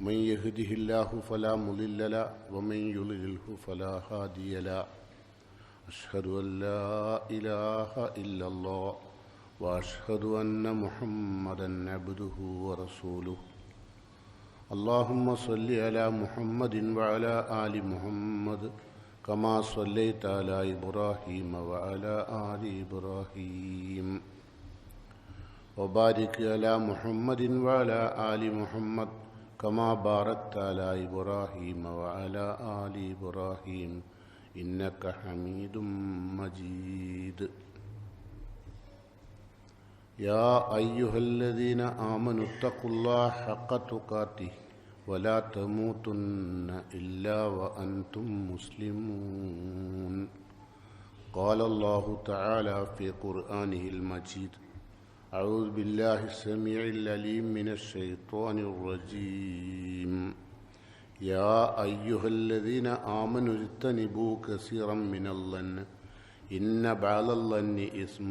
من يهده الله فلا مضل له ومن يضلله فلا هادي له. أشهد أن لا إله إلا الله وأشهد أن محمدا عبده ورسوله. اللهم صل على محمد وعلى آل محمد كما صليت على إبراهيم وعلى آل إبراهيم. وبارك على محمد وعلى آل محمد كما باركت على إبراهيم وعلى آل إبراهيم إنك حميد مجيد. يا أيها الذين آمنوا اتقوا الله حق تقاته ولا تموتن إلا وأنتم مسلمون. قال الله تعالى في قرآنه المجيد أعوذ بالله السميع العليم من الشيطان الرجيم. يا أيها الذين آمنوا اجتنبوا كثيرا من الظن إن بعض الظن إثم.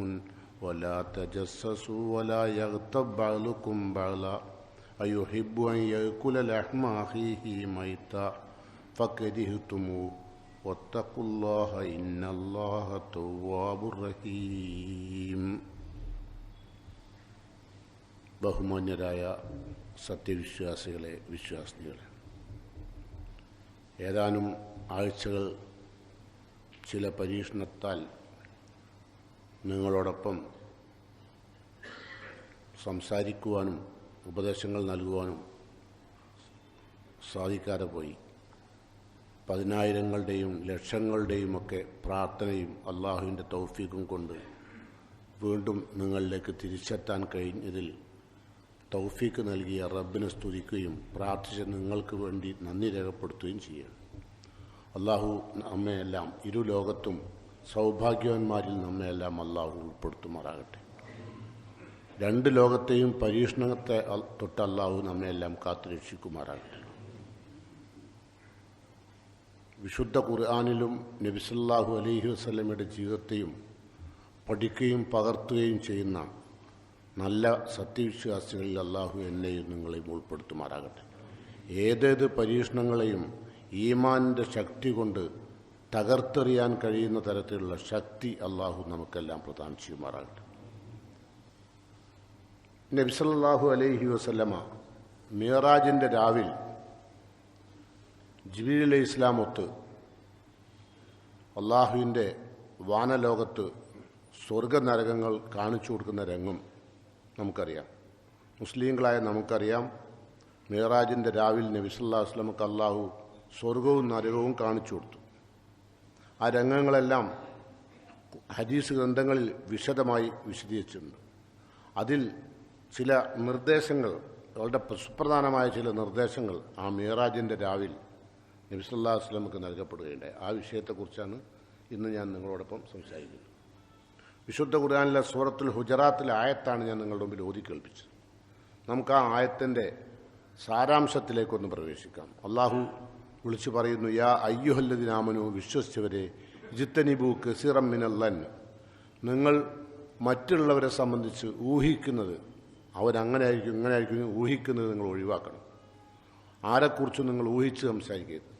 ولا تجسسوا ولا يغتب بعضكم بعضا أيحب أن يأكل لحم أخيه ميتا. فكرهتموه واتقوا الله إن الله تواب رحيم. ബഹുമാന്യരായ സത്യവിശ്വാസികളെ വിശ്വാസികളെ ഏതാനും ആഴ്ചകൾ ചില പരീക്ഷണത്താൽ നിങ്ങളോടൊപ്പം സംസാരിക്കുവാനും ഉപദേശങ്ങൾ നൽകുവാനും സാധിക്കാതെ പോയി. പതിനായിരങ്ങളുടെയും ലക്ഷങ്ങളുടെയും ഒക്കെ പ്രാർത്ഥനയും അള്ളാഹുവിന്റെ തൗഫീഖും കൊണ്ട് വീണ്ടും നിങ്ങളിലേക്ക് തിരിച്ചെത്താൻ കഴിഞ്ഞതിൽ തൗഫീക്ക് നൽകിയ റബ്ബിനെ സ്തുതിക്കുകയും പ്രാർത്ഥിച്ച് നിങ്ങൾക്ക് വേണ്ടി നന്ദി രേഖപ്പെടുത്തുകയും ചെയ്യുക. അള്ളാഹു നമ്മയെല്ലാം ഇരു ലോകത്തും സൗഭാഗ്യവാന്മാരിൽ നമ്മയെല്ലാം അള്ളാഹു ഉൾപ്പെടുത്തുമാറാകട്ടെ. രണ്ട് ലോകത്തെയും പരീക്ഷണത്തെ തൊട്ട് അള്ളാഹു നമ്മയെല്ലാം കാത്തുരക്ഷിക്കുമാറാകട്ടെ വിശുദ്ധ ഖുർആാനിലും നബിസല്ലാഹു അലഹി വസ്ലമയുടെ ജീവിതത്തെയും പഠിക്കുകയും പകർത്തുകയും ചെയ്യുന്ന നല്ല സത്യവിശ്വാസികളിൽ അള്ളാഹു എന്നെയും നിങ്ങളെയും ഉൾപ്പെടുത്തുമാറാകട്ടെ. ഏതേത് പരീക്ഷണങ്ങളെയും ഈമാനിന്റെ ശക്തി കൊണ്ട് തകർത്തെറിയാൻ കഴിയുന്ന തരത്തിലുള്ള ശക്തി അള്ളാഹു നമുക്കെല്ലാം പ്രദാനം ചെയ്യുമാറാകട്ടെ. നബിസല്ലാഹു അലൈഹി വസല്ലമ മിയറാജിന്റെ രാവിൽ ജിബിലി അലൈഹി ഇസ്ലാമൊത്ത് അള്ളാഹുവിന്റെ വാനലോകത്ത് സ്വർഗനരകങ്ങൾ കാണിച്ചു കൊടുക്കുന്ന രംഗം നമുക്കറിയാം. മുസ്ലിങ്ങളായ നമുക്കറിയാം. മേറാജിന്റെ രാവിൽ നബിസല്ലാ വസ്ലമക്ക് അള്ളാഹു സ്വർഗവും നരകവും കാണിച്ചു കൊടുത്തു. ആ രംഗങ്ങളെല്ലാം ഹദീസ് ഗ്രന്ഥങ്ങളിൽ വിശദമായി വിശദീകരിച്ചിട്ടുണ്ട്. അതിൽ ചില നിർദ്ദേശങ്ങൾ വളരെ സുപ്രധാനമായ ചില നിർദ്ദേശങ്ങൾ ആ മീറാജിന്റെ രാവിൽ നബിസല്ലാ വസ്ലമക്ക് നൽകപ്പെടുകയുണ്ടായി. ആ വിഷയത്തെക്കുറിച്ചാണ് ഇന്ന് ഞാൻ നിങ്ങളോടൊപ്പം സംസാരിക്കുന്നത്. വിശുദ്ധ ഖുർആാനിലെ സൂറത്തുൽ ഹുജറാത്തിലെ ആയത്താണ് ഞാൻ നിങ്ങളുടെ മുമ്പിൽ ഓതി കേൾപ്പിച്ചത്. നമുക്ക് ആ ആയത്തിന്റെ സാരാംശത്തിലേക്കൊന്ന് പ്രവേശിക്കാം. അള്ളാഹു വിളിച്ചു പറയുന്നു യാ അയ്യുഹല്ലദിനാമനു വിശ്വസിച്ചവരെ ജിത്തനിബു കസീറം മിനല്ലൻ നിങ്ങൾ മറ്റുള്ളവരെ സംബന്ധിച്ച് ഊഹിക്കുന്നത് അവരങ്ങനെ ആയിരിക്കും ഇങ്ങനെ ആയിരിക്കും ഊഹിക്കുന്നത് നിങ്ങൾ ഒഴിവാക്കണം. ആരെക്കുറിച്ചും നിങ്ങൾ ഊഹിച്ച് സംസാരിക്കരുത്.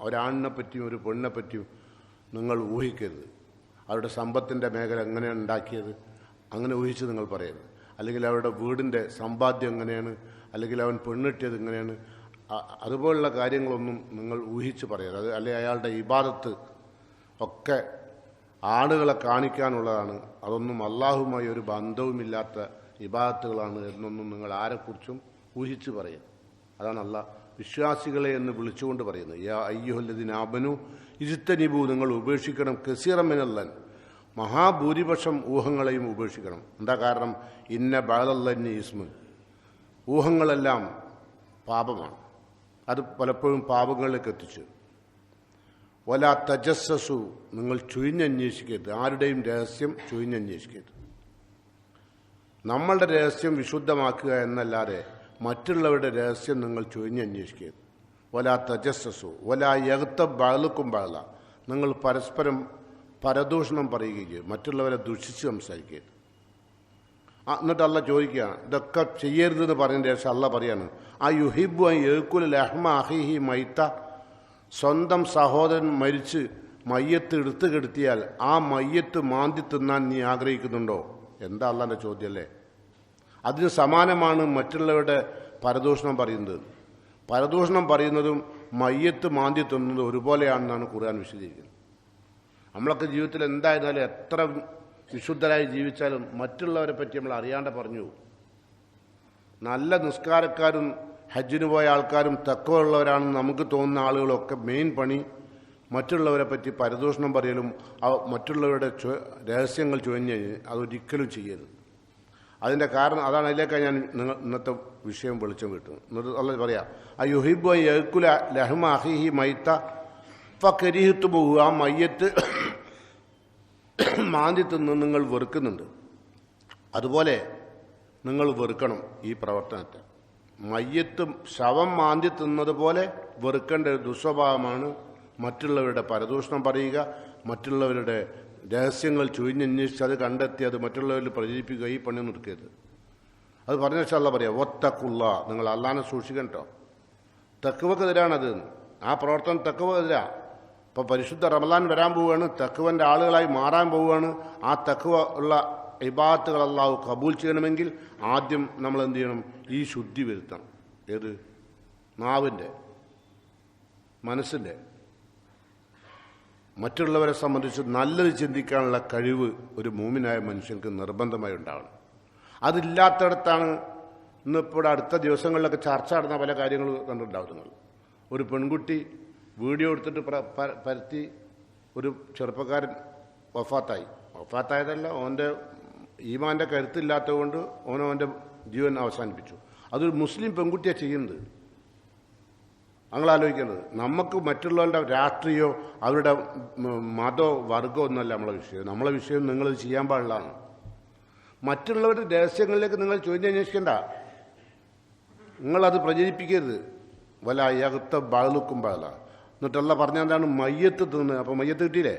ഒരാണിനെ പറ്റിയും ഒരു പെണ്ണിനെ പറ്റിയും നിങ്ങൾ ഊഹിക്കരുത്. അവരുടെ സമ്പത്തിന്റെ മേഖല എങ്ങനെയാണ് ഉണ്ടാക്കിയത്? അങ്ങനെ ഊഹിച്ച് നിങ്ങൾ പറയരുത്. അല്ലെങ്കിൽ അവരുടെ വീടിന്റെ സമ്പാദ്യം എങ്ങനെയാണ്? അല്ലെങ്കിൽ അവൻ പെണ്ണിട്ടിയത് എങ്ങനെയാണ്? അതുപോലുള്ള കാര്യങ്ങളൊന്നും നിങ്ങൾ ഊഹിച്ച് പറയരുത്. അത് അല്ലെങ്കിൽ അയാളുടെ ഇബാദത്ത് ഒക്കെ ആളുകളെ കാണിക്കാനുള്ളതാണ്. അതൊന്നും അള്ളാഹുമായി ഒരു ബന്ധവുമില്ലാത്ത ഇബാദത്തുകളാണ് എന്നൊന്നും നിങ്ങൾ ആരെക്കുറിച്ചും ഊഹിച്ച് പറയും അതാണ് അള്ളാഹ് വിശ്വാസികളെ എന്ന് വിളിച്ചുകൊണ്ട് പറയുന്നു യാ അയ്യുഹല്ലദിനാബനു ഇജിത്തനിബു നിങ്ങൾ ഉപേക്ഷിക്കണം. കസീറമിനല്ലൻ മഹാഭൂരിപക്ഷം ഊഹങ്ങളെയും ഉപേക്ഷിക്കണം. എന്താ കാരണം? ഇന്ന ബാലല്ലന് ഇസ്മു. ഊഹങ്ങളെല്ലാം പാപമാണ്. അത് പലപ്പോഴും പാപങ്ങളിലേക്ക് എത്തിച്ചു. ഒല തജസ്സസു നിങ്ങൾ ചുഴിഞ്ഞന്വേഷിക്കരുത്. ആരുടെയും രഹസ്യം ചുഴിഞ്ഞന്വേഷിക്കരുത്. നമ്മളുടെ രഹസ്യം വിശുദ്ധമാക്കുക എന്നല്ലാതെ മറ്റുള്ളവരുടെ രഹസ്യം നിങ്ങൾ ചുഴിഞ്ഞന്വേഷിക്കരുത് വല തജസ്സസു വല യകത്ത ബാളുക്കും ബാള നിങ്ങൾ പരസ്പരം പരദൂഷണം പറയുകയും മറ്റുള്ളവരെ ദുഷിച്ച് സംസാരിക്കരുത്. എന്നിട്ട് അല്ല ചോദിക്കുകയാണ് ഇതൊക്കെ ചെയ്യരുതെന്ന് പറയുന്ന ശേഷം അല്ല പറയാണ് ആ യുഹിബു ആ യേക്കുൽ ലഹ്മ അഹിഹി മൈത്ത. സ്വന്തം സഹോദരൻ മരിച്ച് മയ്യത്ത് എടുത്തു കെടുത്തിയാൽ ആ മയ്യത്ത് മാന്തി തിന്നാൻ നീ ആഗ്രഹിക്കുന്നുണ്ടോ? എന്താ അല്ലാന്റെ ചോദ്യമല്ലേ അതിന് സമാനമാണ് മറ്റുള്ളവരുടെ പരദൂഷണം പറയുന്നത്. പരദൂഷണം പറയുന്നതും മയ്യത്ത് മാന്തി തിന്നുന്നതും ഒരുപോലെയാണെന്നാണ് ഖുർആൻ വിശദീകരിക്കുന്നത്. നമ്മളൊക്കെ ജീവിതത്തിൽ എന്തായിരുന്നാലും എത്ര വിശുദ്ധരായി ജീവിച്ചാലും മറ്റുള്ളവരെ പറ്റി നമ്മൾ അറിയാണ്ട് പറഞ്ഞു. നല്ല നിസ്കാരക്കാരും ഹജ്ജിന് പോയ ആൾക്കാരും തക്കമുള്ളവരാണെന്ന് നമുക്ക് തോന്നുന്ന ആളുകളൊക്കെ മെയിൻ പണി മറ്റുള്ളവരെ പറ്റി പരദൂഷണം പറയലും മറ്റുള്ളവരുടെ രഹസ്യങ്ങൾ ചുവഞ്ഞ് അതൊരിക്കലും ചെയ്യരുത്. അതിന്റെ കാരണം അതാണ്. അതിലേക്കാണ് ഞാൻ നിങ്ങൾ ഇന്നത്തെ വിഷയം വെളിച്ചം കിട്ടുന്നത്. എന്നിട്ട് അല്ല പറയാം ആ യുഹിബ് യഹ്കുല ലഹ്മ അഹിഹി മൈത്ത ഫക്കരിഹിത്തു പോകുക ആ മയ്യത്ത് മാന്തി തിന്ന് നിങ്ങൾ വെറുക്കുന്നുണ്ട്. അതുപോലെ നിങ്ങൾ വെറുക്കണം ഈ പ്രവർത്തനത്തെ. മയ്യത്തും ശവം മാന്തി തിന്നത് പോലെ വെറുക്കേണ്ട ഒരു ദുസ്വഭാവമാണ് മറ്റുള്ളവരുടെ പരദൂഷണം പറയുക മറ്റുള്ളവരുടെ രഹസ്യങ്ങൾ ചുഴിഞ്ഞന്വേഷിച്ച് അത് കണ്ടെത്തി അത് മറ്റുള്ളവരിൽ പ്രചരിപ്പിക്കുക ഈ പണി നിർത്തിയത്. അത് പറഞ്ഞ വെച്ചാൽ പറയാം ഒത്തക്കുള്ള നിങ്ങൾ അള്ളാനെ സൂക്ഷിക്കണം കേട്ടോ തെക്കുവക്കെതിരാണത് ആ പ്രവർത്തനം തെക്കുവക്കെതിരാ ഇപ്പോൾ പരിശുദ്ധ റമലാൻ വരാൻ പോവുകയാണ് തക്കുവന്റെ ആളുകളായി മാറാൻ പോവുകയാണ്. ആ തെക്കുവ ഉള്ള ഇബാത്തുകൾ അള്ളാഹു കബൂൽ ചെയ്യണമെങ്കിൽ ആദ്യം നമ്മൾ എന്ത് ചെയ്യണം? ഈ ശുദ്ധി വരുത്തണം. ഏത്? നാവിന്റെ മനസ്സിന്റെ മറ്റുള്ളവരെ സംബന്ധിച്ച് നല്ലത് ചിന്തിക്കാനുള്ള കഴിവ് ഒരു മൂമിനായ മനുഷ്യർക്ക് നിർബന്ധമായി ഉണ്ടാവണം. അതില്ലാത്തടത്താണ് ഇന്നിപ്പോൾ അടുത്ത ദിവസങ്ങളിലൊക്കെ ചർച്ച നടന്ന പല കാര്യങ്ങളും കണ്ടുണ്ടാവുന്നത് ഒരു പെൺകുട്ടി വീഡിയോ എടുത്തിട്ട് പരത്തി ഒരു ചെറുപ്പക്കാരൻ വഫാത്തായി. വഫാത്തായതല്ല ഓന്റെ ഈമാന്റെ കരുത്തില്ലാത്തതുകൊണ്ട് ഓൻ അവന്റെ ജീവൻ അവസാനിപ്പിച്ചു. അതൊരു മുസ്ലിം പെൺകുട്ടിയാണ് ചെയ്യുന്നത്. നിങ്ങൾ ആലോചിക്കേണ്ടത് നമുക്ക് മറ്റുള്ളവരുടെ രാഷ്ട്രീയോ അവരുടെ മതോ വർഗമോ ഒന്നുമല്ല നമ്മളെ വിഷയം. നമ്മളെ വിഷയം നിങ്ങൾ ചെയ്യാൻ പാടില്ലാണ് മറ്റുള്ളവരുടെ രഹസ്യങ്ങളിലേക്ക് നിങ്ങൾ ചോദ്യം അന്വേഷിക്കണ്ട. നിങ്ങളത് പ്രചരിപ്പിക്കരുത്. വല അയകത്ത ബാളുക്കും ബാല. എന്നിട്ടല്ല പറഞ്ഞ എന്താണ്? മയ്യത്ത് തിന്ന്. അപ്പോൾ മയ്യത്ത് കിട്ടിയില്ലേ?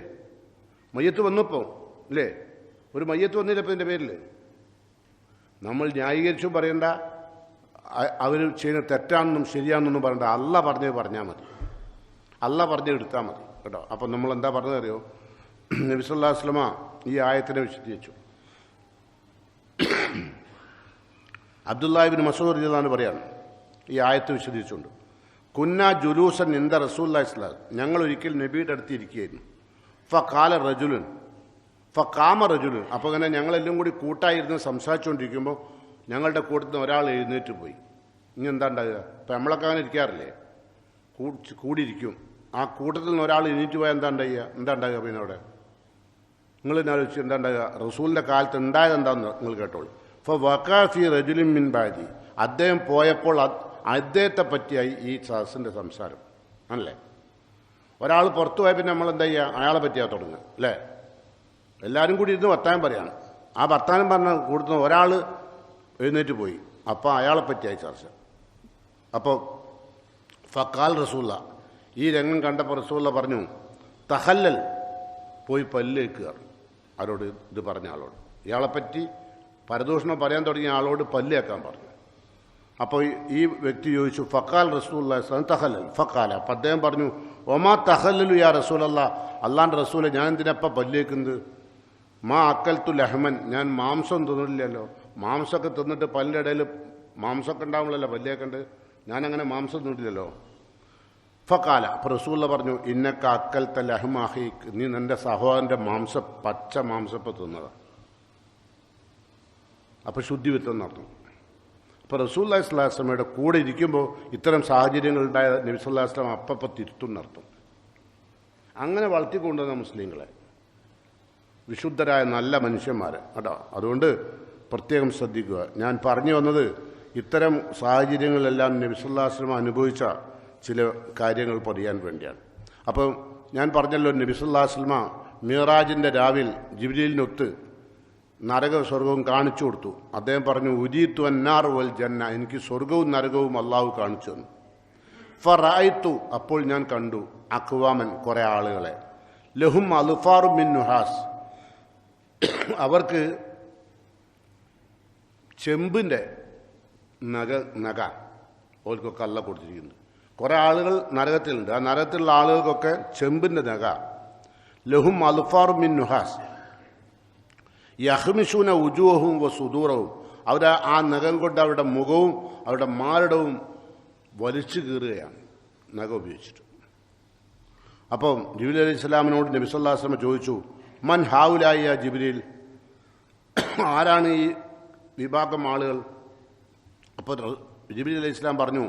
മയ്യത്ത് വന്നപ്പോൾ ഇല്ലേ? ഒരു മയ്യത്ത് വന്നില്ല ഇപ്പം ഇതിന്റെ പേരിൽ നമ്മൾ ന്യായീകരിച്ചും പറയണ്ട. അവർ ചെയ്യുന്ന തെറ്റാണെന്നും ശരിയാണെന്നൊന്നും പറയണ്ട അല്ല പറഞ്ഞേ പറഞ്ഞാൽ മതി. അല്ല പറഞ്ഞേ എടുത്താൽ മതി കേട്ടോ. അപ്പം നമ്മൾ എന്താ പറഞ്ഞതറിയോ നബിസല്ലാ വസ്ലമ ഈ ആയത്തിനെ വിശദീകരിച്ചു. അബ്ദുല്ലാഹിബിൻ മസൂദ് എന്നാണ് പറയാണ് ഈ ആയത്ത് വിശദീകരിച്ചുകൊണ്ട്. കുന്ന ജുലൂസൻ ഇന്ത റസൂല്ലാ ഇസ്ലാം ഞങ്ങൾ ഒരിക്കൽ നബിയുടെ അടുത്തിരിക്കുകയായിരുന്നു ഫ കാല റജുലുൻ. ഫ കാമ റജുലുൻ. അപ്പോൾ അങ്ങനെ ഞങ്ങളെല്ലാം കൂടി കൂട്ടായിരുന്ന് സംസാരിച്ചുകൊണ്ടിരിക്കുമ്പോൾ ഞങ്ങളുടെ കൂട്ടത്തിൽ നിന്ന് ഒരാൾ എഴുന്നേറ്റ് പോയി. ഇനി എന്താ ഉണ്ടാകുക ഇപ്പം നമ്മളൊക്കെ അങ്ങനെ ഇരിക്കാറില്ലേ? കൂടി കൂടിയിരിക്കും. ആ കൂട്ടത്തിൽ നിന്ന് ഒരാൾ എഴുന്നേറ്റ് പോയാൽ എന്താ ഉണ്ടാകുക എന്താ ഉണ്ടാകുക പിന്നെ അവിടെ? നിങ്ങൾ എന്നാ ചോദിച്ചു എന്താ ഉണ്ടാകുക റസൂലിന്റെ കാലത്ത് ഉണ്ടായത് നിങ്ങൾ കേട്ടോളൂ. ഇപ്പോൾ വക്കാഫി റജുലിൻ മിൻ ബാജി അദ്ദേഹം പോയപ്പോൾ അദ്ദേഹത്തെ പറ്റിയായി ഈ സദസ്സിന്റെ സംസാരം. ആണല്ലേ? ഒരാൾ പുറത്തു പോയാൽ പിന്നെ നമ്മൾ എന്താ ചെയ്യുക അയാളെ പറ്റിയാ തുടങ്ങുക. അല്ലേ? എല്ലാവരും കൂടി ഇരുന്ന് വർത്താനം പറയാണ്. ആ വർത്താനം പറഞ്ഞ കൂടുന്ന ഒരാൾ എഴുന്നേറ്റ് പോയി. അപ്പോൾ അയാളെ പറ്റിയായി ചർച്ച. അപ്പോൾ ഫക്കാൽ റസൂല്ല ഈ രംഗം കണ്ടപ്പോൾ റസൂല്ല പറഞ്ഞു തഹല്ലൽ. പോയി പല്ലേക്കുക ആരോട് ഇത് പറഞ്ഞ ആളോട്. ഇയാളെപ്പറ്റി പരദൂഷണം പറയാൻ തുടങ്ങിയ ആളോട് പല്ലേക്കാൻ പറഞ്ഞു. അപ്പോൾ ഈ- വ്യക്തി ചോദിച്ചു ഫക്കാൽ റസൂൽ തഹല്ലൽ. ഫക്കാല അപ്പം അദ്ദേഹം പറഞ്ഞു ഒമാ തഹല്ലലു യാ റസൂലല്ല. അള്ളാന്റെ റസൂല ഞാൻ എന്തിനപ്പം പല്ലേക്കുന്നത് മാ അക്കൽത്തു ലഹ്മൻ. ഞാൻ മാംസം തിന്നില്ലല്ലോ മാംസമൊക്കെ തിന്നിട്ട് പല്ലിന്റെ ഇടയിൽ മാംസമൊക്കെ ഉണ്ടാവുള്ളല്ലോ ഉണ്ട്? ഞാനങ്ങനെ മാംസം തിന്നിട്ടില്ലല്ലോ. ഫക്കാല അപ്പോൾ റസൂല്ല പറഞ്ഞു ഇന്നക്ക അക്കൽ തൽ അഹ്മാഹി നീ നിന്റെ സഹോദരന്റെ മാംസം പച്ച മാംസപ്പം തിന്നതാണ് അപ്പോൾ ശുദ്ധി വിത്തെന്ന് അർത്ഥം. അപ്പോൾ റസൂല്ലാ ഇസ്ലാസ്ലമയുടെ കൂടെ ഇരിക്കുമ്പോൾ ഇത്തരം സാഹചര്യങ്ങൾ ഉണ്ടായ നബി ഇസ്ലാം അപ്പപ്പം തിരുത്തുന്നർത്ഥം അങ്ങനെ വളർത്തിക്കൊണ്ടുവന്ന മുസ്ലിങ്ങളെ വിശുദ്ധരായ നല്ല മനുഷ്യന്മാരെ കേട്ടോ? അതുകൊണ്ട് പ്രത്യേകം ശ്രദ്ധിക്കുക. ഞാൻ പറഞ്ഞു വന്നത് ഇത്തരം സാഹചര്യങ്ങളെല്ലാം നബിസുല്ലാസ്ലം അനുഭവിച്ച ചില കാര്യങ്ങൾ പറയാൻ വേണ്ടിയാണ്. അപ്പം ഞാൻ പറഞ്ഞല്ലോ നബിസുല്ലാസ്ലമ മീറാജിന്റെ രാവിൽ ജിബിലിനൊത്ത് നരക സ്വർഗവും കാണിച്ചു കൊടുത്തു. അദ്ദേഹം പറഞ്ഞു ഉരീത്തു അന്നാർ വൽ ജന്ന. എനിക്ക് സ്വർഗവും നരകവും അള്ളാഹു കാണിച്ചു തന്നു. ഫറായിത്തു അപ്പോൾ ഞാൻ കണ്ടു അക്വാമൻ കുറേ ആളുകളെ. ലഹും അലുഫാറു മിൻ നുഹാസ്. അവർക്ക് ചെമ്പിന്റെ നഗ നഗ. ഓർക്കൊക്കെ അല്ല കൊടുത്തിരിക്കുന്നത്. കുറേ ആളുകൾ നരകത്തിലുണ്ട്. ആ നരകത്തിലുള്ള ആളുകൾക്കൊക്കെ ചെമ്പിന്റെ നഗ. ലഹും അൽഫാർ മിൻ നുഹാസ്. യഹ്മിഷൂന ഉജുവഹും വ സുദൂറവും. അവർ ആ നഖം കൊണ്ട് അവരുടെ മുഖവും അവരുടെ മാരടവും വലിച്ചു കീറുകയാണ്. നഖം ഉപയോഗിച്ചിട്ട്. അപ്പം ജിബിലി അലൈഹി ഇസ്ലാമിനോട് നബിസ്വല്ലാസ്ലമ ചോദിച്ചു മൻ ഹാവുലായ ജിബിലിൽ ആരാണ് ഈ വിഭാഗം ആളുകൾ. അപ്പോൾ ജിബിലി അലൈഹി ഇസ്ലാം പറഞ്ഞു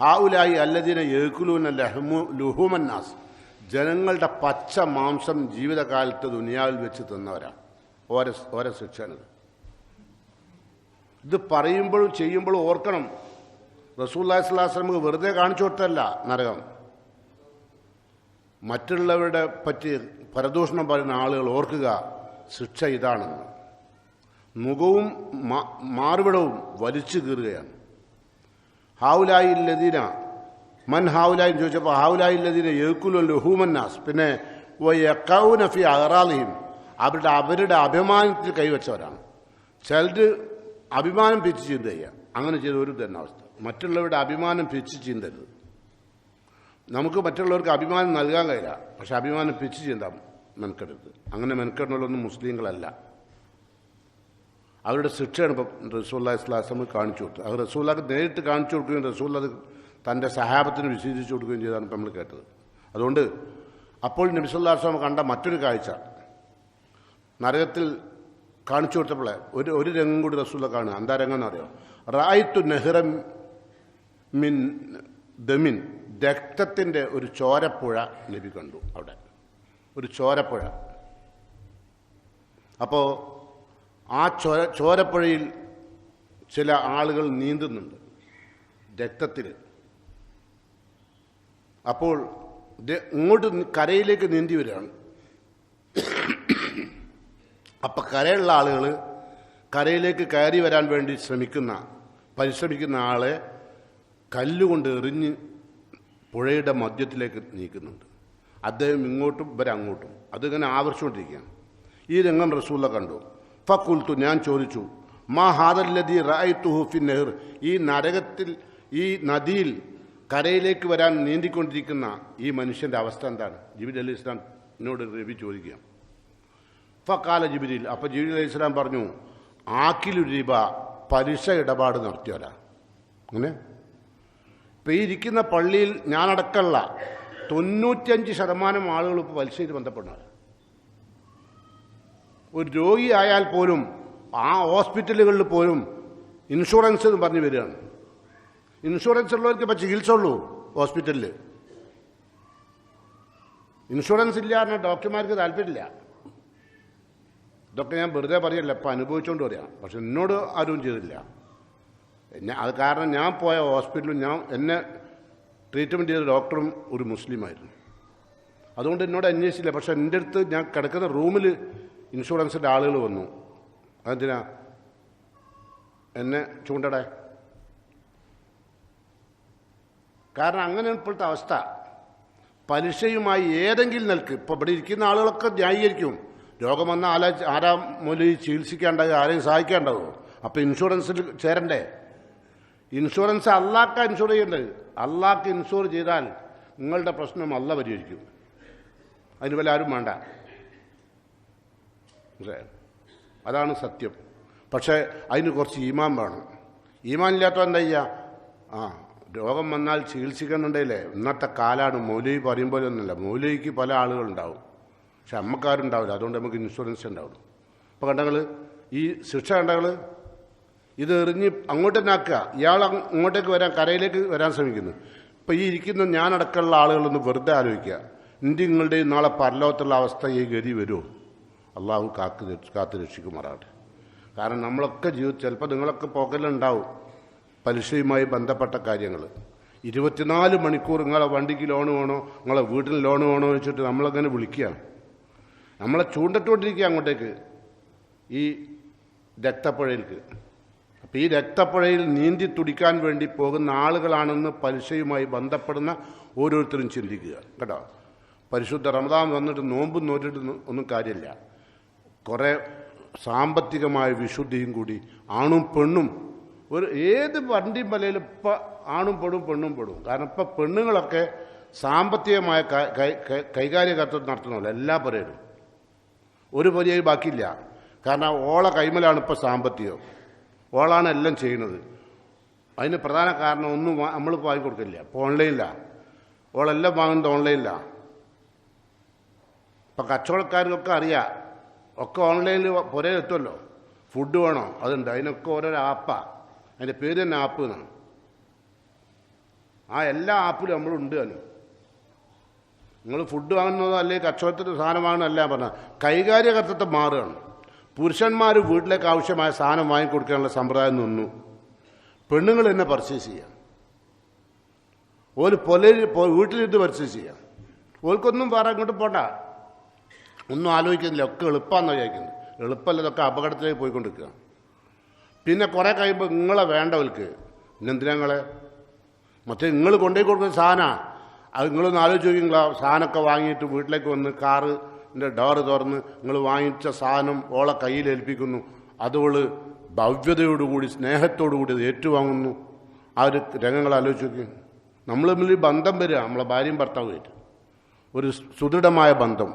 ഹാവുലായി അല്ലദീന ഏക്കുലൂന ലഹമു ലുഹുമന്നാസ് ജനങ്ങളുടെ പച്ച മാംസം ജീവിതകാലത്ത് ദുനിയാവിൽ വെച്ച് തിന്നവരാണ് ഓരോ ഓരോ ശിക്ഷയാണിത്. ഇത് പറയുമ്പോഴും ചെയ്യുമ്പോഴും ഓർക്കണം. റസൂല്ലാഹി സ്വലാസ്ലമക്ക് വെറുതെ കാണിച്ചു കൊടുത്തല്ല നരകം. മറ്റുള്ളവരുടെ പറ്റി പരദൂഷണം പറയുന്ന ആളുകൾ ഓർക്കുക ശിക്ഷ ഇതാണെന്ന്. മുഖവും മാർവിടവും വലിച്ചു കീറുകയാണ്. ഹാവുലായി ലദീന മൻ ഹാവുലായി ചോദിച്ചപ്പോൾ ഹാവുലായി ലദീന ഏക്കുലു ഹൂമന്നാസ് പിന്നെ ഫി അഹറാലിയും അവരുടെ അവരുടെ അഭിമാനത്തിൽ കൈവച്ചവരാണ്. ചിലർ അഭിമാനം പിച്ച് ചിന്ത അങ്ങനെ ചെയ്ത ഒരു തന്നെ അവസ്ഥ മറ്റുള്ളവരുടെ അഭിമാനം പിച്ച് ചിന്തരുത്. നമുക്ക് മറ്റുള്ളവർക്ക് അഭിമാനം നൽകാൻ കഴിയില്ല. പക്ഷെ അഭിമാനം പിച്ച് ചിന്താം മെനക്കെടുത്ത് അങ്ങനെ മെനക്കെടുന്നുള്ളൊന്നും മുസ്ലിങ്ങളല്ല. അവരുടെ ശിക്ഷയാണ് ഇപ്പം റസൂല്ലാ ഇസ്ലാസ്ലമ കാണിച്ചു കൊടുത്തത്. അത് റസൂല്ലാക്ക് നേരിട്ട് കാണിച്ചു കൊടുക്കുകയും റസൂൽ അത് തന്റെ സഹാബത്തിന് വിശദീകരിച്ചു കൊടുക്കുകയും ചെയ്താണ് ഇപ്പം നമ്മൾ കേട്ടത്. അതുകൊണ്ട് അപ്പോൾ നബിസുല്ലാസ്ലാമ കണ്ട മറ്റൊരു കാഴ്ച. നരകത്തിൽ കാണിച്ചു കൊടുത്തപ്പോളെ ഒരു ഒരു രംഗം കൂടി റസൂല കാണുക. എന്താ രംഗം എന്നറിയോ റായിത്തു നെഹ്റം മിൻ ദമിൻ. രക്തത്തിന്റെ ഒരു ചോരപ്പുഴ നബി കണ്ടു അവിടെ. ഒരു ചോരപ്പുഴ. അപ്പോൾ ആ ചോര ചോരപ്പുഴയിൽ ചില ആളുകൾ നീന്തുന്നുണ്ട്. രക്തത്തിൽ. അപ്പോൾ ഇങ്ങോട്ട് കരയിലേക്ക് നീന്തി വരികയാണ് അപ്പം കരയുള്ള ആളുകൾ കരയിലേക്ക് കയറി വരാൻ വേണ്ടി ശ്രമിക്കുന്ന പരിശ്രമിക്കുന്ന ആളെ കല്ലുകൊണ്ട് എറിഞ്ഞ് പുഴയുടെ മധ്യത്തിലേക്ക് നീക്കുന്നുണ്ട്. അദ്ദേഹം ഇങ്ങോട്ടും ഇവരങ്ങോട്ടും. അതിങ്ങനെ ആവർത്തിച്ചുകൊണ്ടിരിക്കുകയാണ്. ഈ രംഗം റസൂല കണ്ടു. ഫക്കുൽത്തു ഞാൻ ചോദിച്ചു മാ ഹാദല്ലതി റായ് ഫി നെഹർ ഈ നരകത്തിൽ ഈ നദിയിൽ കരയിലേക്ക് വരാൻ നീന്തിക്കൊണ്ടിരിക്കുന്ന ഈ മനുഷ്യന്റെ അവസ്ഥ എന്താണ്? ജിബിൽ അലി ഇസ്ലാം എന്നോട് രവി ചോദിക്കുക. ഫക്കാല ജിബിരിൽ അപ്പൊ ജിബിൽ അലി ഇസ്ലാം പറഞ്ഞു ആക്കിലു രൂപ പലിശ ഇടപാട് നടത്തിയവരാ. അങ്ങനെ? ഇപ്പൊ ഈ ഇരിക്കുന്ന പള്ളിയിൽ ഞാനടക്കമുള്ള തൊണ്ണൂറ്റഞ്ച് ശതമാനം ആളുകൾ ഇപ്പോൾ പലിശയിൽ ബന്ധപ്പെടുന്നവർ ഒരു രോഗി ആയാൽ പോലും ആ ഹോസ്പിറ്റലുകളിൽ പോലും ഇൻഷുറൻസ് എന്ന് പറഞ്ഞു വരികയാണ്. ഇൻഷുറൻസ് ഉള്ളവർക്ക് ഇപ്പം ചികിത്സ ഉള്ളൂ ഹോസ്പിറ്റലിൽ ഇൻഷുറൻസ് ഇല്ല പറഞ്ഞാൽ ഡോക്ടർമാർക്ക് താല്പര്യമില്ല. ഇതൊക്കെ ഞാൻ വെറുതെ പറയല്ല ഇപ്പം അനുഭവിച്ചുകൊണ്ട് പറയാം. പക്ഷെ എന്നോട് ആരും ചെയ്തില്ല. അത് കാരണം ഞാൻ പോയ ഹോസ്പിറ്റലും ഞാൻ എന്നെ ട്രീറ്റ്മെന്റ് ചെയ്ത ഡോക്ടറും ഒരു മുസ്ലിമായിരുന്നു. അതുകൊണ്ട് എന്നോട് അന്വേഷിച്ചില്ല. പക്ഷെ എന്റെ അടുത്ത് ഞാൻ കിടക്കുന്ന റൂമിൽ ഇൻഷുറൻസിന്റെ ആളുകൾ വന്നു. അതെന്തിനാ? എന്നെ ചൂണ്ടടേ. കാരണം അങ്ങനെ ഇപ്പോഴത്തെ അവസ്ഥ. പലിശയുമായി ഏതെങ്കിലും നിൽക്ക് ഇപ്പോൾ ഇവിടെ ഇരിക്കുന്ന ആളുകളൊക്കെ ന്യായീകരിക്കും. രോഗം വന്ന ആല ആരാ മൂലം ചികിത്സിക്കേണ്ടത് ആരെയും സഹായിക്കേണ്ടത്? അപ്പോൾ ഇൻഷുറൻസിൽ ചേരണ്ടേ? ഇൻഷുറൻസ് അള്ളാക്ക ഇൻഷുർ ചെയ്യേണ്ടത്. അള്ളാക്ക് ഇൻഷുർ ചെയ്താൽ നിങ്ങളുടെ പ്രശ്നം അല്ല പരിഹരിക്കും. അതിന് വല്ല ആരും വേണ്ട? അതാണ് സത്യം. പക്ഷേ അതിന് കുറച്ച് ഈമാൻ വേണം. ഈമാൻ ഇല്ലാത്ത എന്താ ചെയ്യുക ആ രോഗം വന്നാൽ ചികിത്സിക്കുന്നുണ്ടെങ്കിലേ ഇന്നത്തെ കാലാണ് മൗലവി പറയുമ്പോൾ ഒന്നുമില്ല മൗലവിക്ക് പല ആളുകളുണ്ടാവും. പക്ഷെ അമ്മക്കാരുണ്ടാവില്ല. അതുകൊണ്ട് നമുക്ക് ഇൻഷുറൻസ് ഉണ്ടാവുള്ളൂ. അപ്പോൾ കണ്ടങ്ങൾ ഈ ശിക്ഷ കണ്ടങ്ങൾ ഇത് എറിഞ്ഞ് അങ്ങോട്ട് തന്നെ ആക്കുക. ഇയാൾ അങ്ങോട്ടേക്ക് വരാൻ കരയിലേക്ക് വരാൻ ശ്രമിക്കുന്നു. ഇപ്പം ഈ ഇരിക്കുന്ന ഞാനടക്കമുള്ള ആളുകളൊന്ന് വെറുതെ ആലോചിക്കുക. ഇന്ത്യ നിങ്ങളുടെയും നാളെ പരലോകത്തുള്ള അവസ്ഥ ഈ ഗതി വരുമോ? അള്ളാഹു കാക്ക് കാത്തു രക്ഷിക്കുമാറാട്ടെ കാരണം നമ്മളൊക്കെ ജീവിതം ചിലപ്പോൾ നിങ്ങളൊക്കെ പോകലുണ്ടാവും പലിശയുമായി ബന്ധപ്പെട്ട കാര്യങ്ങൾ ഇരുപത്തിനാല് മണിക്കൂർ നിങ്ങളെ വണ്ടിക്ക് ലോൺ വേണോ നിങ്ങളെ വീട്ടിൽ ലോൺ വേണോ വെച്ചിട്ട് നമ്മളങ്ങനെ വിളിക്കുകയാണ്. നമ്മളെ ചൂണ്ടിട്ടുകൊണ്ടിരിക്കുക അങ്ങോട്ടേക്ക്. ഈ രക്തപ്പുഴയിലേക്ക് അപ്പം ഈ രക്തപ്പുഴയിൽ നീന്തി തുടിക്കാൻ വേണ്ടി പോകുന്ന ആളുകളാണെന്ന് പലിശയുമായി ബന്ധപ്പെടുന്ന ഓരോരുത്തരും ചിന്തിക്കുക. കേട്ടോ? പരിശുദ്ധ റമദാൻ വന്നിട്ട് നോമ്പ് നോറ്റിട്ട് ഒന്നും കാര്യമില്ല. കുറേ സാമ്പത്തികമായ വിശുദ്ധിയും കൂടി ആണും പെണ്ണും ഒരു ഏത് വണ്ടിയും വലയിലും ഇപ്പം ആണും പെടും പെണ്ണും പെടും. കാരണം ഇപ്പം പെണ്ണുങ്ങളൊക്കെ സാമ്പത്തികമായ ക- കൈ- കൈ- കൈകാര്യകർത്തം നടത്തണമല്ലോ എല്ലാ പരയിലും ഒരു പരിയായി ബാക്കിയില്ല. കാരണം ഓള കൈമലാണ് ഇപ്പം സാമ്പത്തികം. ഓളാണ് എല്ലാം ചെയ്യുന്നത്. അതിന് പ്രധാന കാരണം ഒന്നും നമ്മൾ വാങ്ങി കൊടുക്കില്ല ഇപ്പോൾ ഓൺലൈനിലാണ് ഓളെല്ലാം വാങ്ങുന്നത് ഓൺലൈനിലാണ് ഇപ്പം കച്ചവടക്കാർക്കൊക്കെ അറിയാം. ഒക്കെ ഓൺലൈനിൽ പുരേ എത്തുമല്ലോ ഫുഡ് വേണോ? അതുണ്ട്. അതിനൊക്കെ ഓരോരോ ആപ്പാണ് അതിന്റെ പേര് തന്നെ ആപ്പ് എന്നാണ്. ആ എല്ലാ ആപ്പിലും നമ്മളുണ്ട് അതിന്. നിങ്ങൾ ഫുഡ് വാങ്ങുന്നതോ അല്ലെങ്കിൽ കച്ചവടത്തിന്റെ സാധനം വാങ്ങുന്നതല്ല പറഞ്ഞ കൈകാര്യകർത്തത്തെ മാറുകയാണ്. പുരുഷന്മാർ വീട്ടിലേക്ക് ആവശ്യമായ സാധനം വാങ്ങിക്കൊടുക്കാനുള്ള സമ്പ്രദായം നിന്നു. പെണ്ണുങ്ങൾ തന്നെ പർച്ചേസ് ചെയ്യാം. ഒരു പൊലയിൽ വീട്ടിലിരുന്ന് പർച്ചേസ് ചെയ്യാം. ഓൽക്കൊന്നും വേറെ അങ്ങോട്ട് പോണ്ട. ഒന്നും ആലോചിക്കുന്നില്ല. ഒക്കെ എളുപ്പമാണെന്ന് വിചാരിക്കുന്നത് എളുപ്പമല്ല ഇതൊക്കെ അപകടത്തിലേക്ക് പോയിക്കൊണ്ടിരിക്കുക. പിന്നെ കുറേ കഴിയുമ്പോൾ നിങ്ങളെ വേണ്ടവർക്ക് പിന്നെന്തിനാ മറ്റേ നിങ്ങൾ കൊണ്ടുപോയി കൊടുക്കുന്ന സാധനമാണ് അത് നിങ്ങളൊന്ന് ആലോചിച്ച് നോക്കിങ്ങളാ സാധനമൊക്കെ വാങ്ങിയിട്ട് വീട്ടിലേക്ക് വന്ന് കാറിന്റെ ഡോറ് തുറന്ന് നിങ്ങൾ വാങ്ങിച്ച സാധനം ഓളെ കയ്യിൽ ഏൽപ്പിക്കുന്നു. അതുകൊണ്ട് ഭവ്യതയോടുകൂടി സ്നേഹത്തോടുകൂടി അത് ഏറ്റുവാങ്ങുന്നു. ആ ഒരു രംഗങ്ങൾ ആലോചിച്ച് നോക്കി. നമ്മൾ തമ്മിൽ ബന്ധം വരിക. നമ്മളെ ഭാര്യയും ഭർത്താവുമായിട്ട്. ഒരു സുദൃഢമായ ബന്ധം.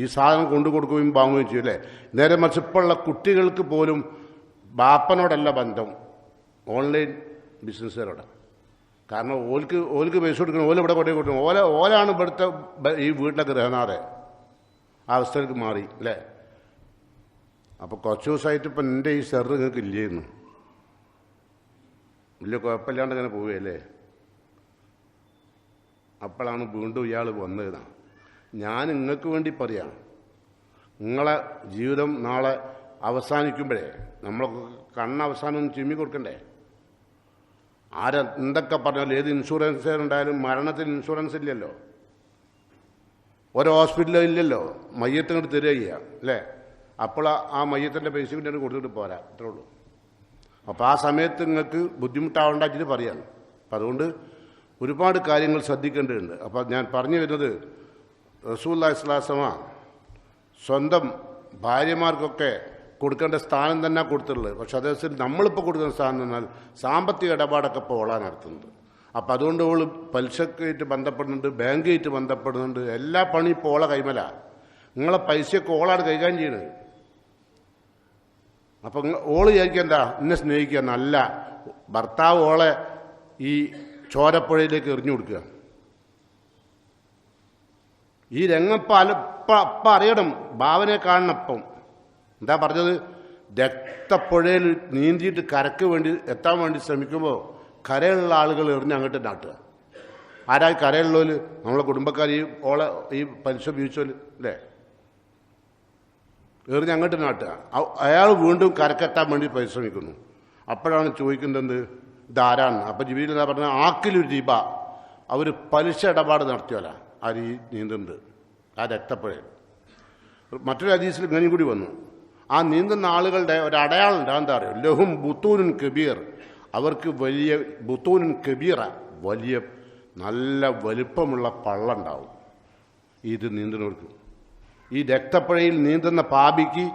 ഈ സാധനം കൊണ്ടു കൊടുക്കുകയും വാങ്ങുകയും ചെയ്യും അല്ലേ? നേരെ മറിച്ച് ഇപ്പോഴുള്ള കുട്ടികൾക്ക് പോലും ബാപ്പനോടല്ല ബന്ധം. ഓൺലൈൻ ബിസിനസ്സുകാരോട്. കാരണം ഓൽക്ക് ഓൽക്ക് പൈസ കൊടുക്കണം ഓല ഇവിടെ കൊണ്ടേ കൊടുക്കണം? ഓല ഓലാണ് ഇവിടുത്തെ ഈ വീട്ടിലെ ഗ്രഹനാഥെ ആ അവസ്ഥയിലേക്ക് മാറി അല്ലേ? അപ്പോൾ കുറച്ച് ദിവസമായിട്ട് ഇപ്പം എന്റെ ഈ സെറ് നിങ്ങൾക്ക് ഇല്ലായിരുന്നു വലിയ കുഴപ്പമില്ലാണ്ട് ഇങ്ങനെ പോവുകയല്ലേ? അപ്പോഴാണ് വീണ്ടും ഇയാൾ വന്നത്. ഞാൻ നിങ്ങൾക്ക് വേണ്ടി പറയാം. നിങ്ങളെ ജീവിതം നാളെ അവസാനിക്കുമ്പോഴേ നമ്മളൊക്കെ കണ്ണ് അവസാനം ചിമ്മി കൊടുക്കണ്ടേ? ആരെ എന്തൊക്കെ പറഞ്ഞാലും ഏത് ഇൻഷുറൻസ് ഉണ്ടായാലും മരണത്തിന് ഇൻഷുറൻസ് ഇല്ലല്ലോ. ഒരു ഹോസ്പിറ്റലും ഇല്ലല്ലോ. മയ്യത്ത് തരിക ചെയ്യുക അല്ലേ? അപ്പോൾ ആ- മയ്യത്തിന്റെ പൈസ കൊണ്ട് കൊടുത്തിട്ട് പോരാ അത്രേ ഉള്ളൂ. അപ്പോൾ ആ സമയത്ത് നിങ്ങൾക്ക് ബുദ്ധിമുട്ടാവണ്ടാച്ചിട്ട് പറയാം. അപ്പം അതുകൊണ്ട് ഒരുപാട് കാര്യങ്ങൾ ശ്രദ്ധിക്കേണ്ടതുണ്ട്. അപ്പോൾ ഞാൻ പറഞ്ഞു വരുന്നത് റസൂല്ലാ ഇസ്ലാസമ സ്വന്തം ഭാര്യമാർക്കൊക്കെ കൊടുക്കേണ്ട സ്ഥാനം തന്നെ കൊടുത്തിട്ടുള്ളത്. പക്ഷെ അതേസരി നമ്മളിപ്പോൾ കൊടുക്കുന്ന സ്ഥാനം എന്നാൽ സാമ്പത്തിക ഇടപാടൊക്കെ ഇപ്പോൾ ഓളാ നടത്തുന്നത്. അപ്പം അതുകൊണ്ട് ഓൾ പലിശക്കായിട്ട് ബന്ധപ്പെടുന്നുണ്ട് ബാങ്കായിട്ട് ബന്ധപ്പെടുന്നുണ്ട് എല്ലാ പണി ഇപ്പോൾ ഓളെ കൈമല. നിങ്ങളെ പൈസയൊക്കെ ഓളാണ് കൈകാര്യം ചെയ്യുന്നത് അപ്പം ഓൾ വിചാരിക്കുക എന്താ? എന്നെ സ്നേഹിക്കുക നല്ല ഭർത്താവ് ഓളെ ഈ ചോരപ്പുഴയിലേക്ക് എറിഞ്ഞു കൊടുക്കുക. ഈ രംഗപ്പ അലപ്പ അപ്പ അറിയണം ഭാവനെ കാണണപ്പം. എന്താ പറഞ്ഞത്? രക്തപ്പുഴയിൽ നീന്തിയിട്ട് കരക്ക് വേണ്ടി എത്താൻ വേണ്ടി ശ്രമിക്കുമ്പോൾ കരയിലുള്ള ആളുകൾ എറിഞ്ഞ് അങ്ങോട്ട് നാട്ടുക. ആരാ കരയുള്ളവർ നമ്മളെ കുടുംബക്കാർ ഈ ഓളെ ഈ പലിശ ഉപയോഗിച്ചോൽ അല്ലേ? എറിഞ്ഞ് അങ്ങോട്ട് നാട്ടുക. അയാൾ വീണ്ടും കരക്കെത്താൻ വേണ്ടി പരിശ്രമിക്കുന്നു. അപ്പോഴാണ് ചോദിക്കുന്നത് ഇതാരാണ്? അപ്പം ജീവിതം എന്താ പറഞ്ഞാൽ ആക്കിലൊരു ദീപ. അവർ പലിശ ഇടപാട് നടത്തിയല്ല ആ രീതി നീന്തുന്നത് ആ രക്തപ്പുഴയിൽ. മറ്റൊരു ഹദീസിൽ ഇങ്ങനെയും കൂടി വന്നു. ആ നീന്തുന്ന ആളുകളുടെ ഒരു അടയാളം എന്താ പറയുക ലഹും ബുത്തൂനുൻ കബീർ. അവർക്ക് വലിയ ബുത്തൂനുൻ കബീറ വലിയ നല്ല വലിപ്പമുള്ള പള്ളുണ്ടാവും. ഇത് നീന്തുന്നവർക്ക്. ഈ രക്തപ്പുഴയിൽ നീന്തുന്ന പാപിക്ക്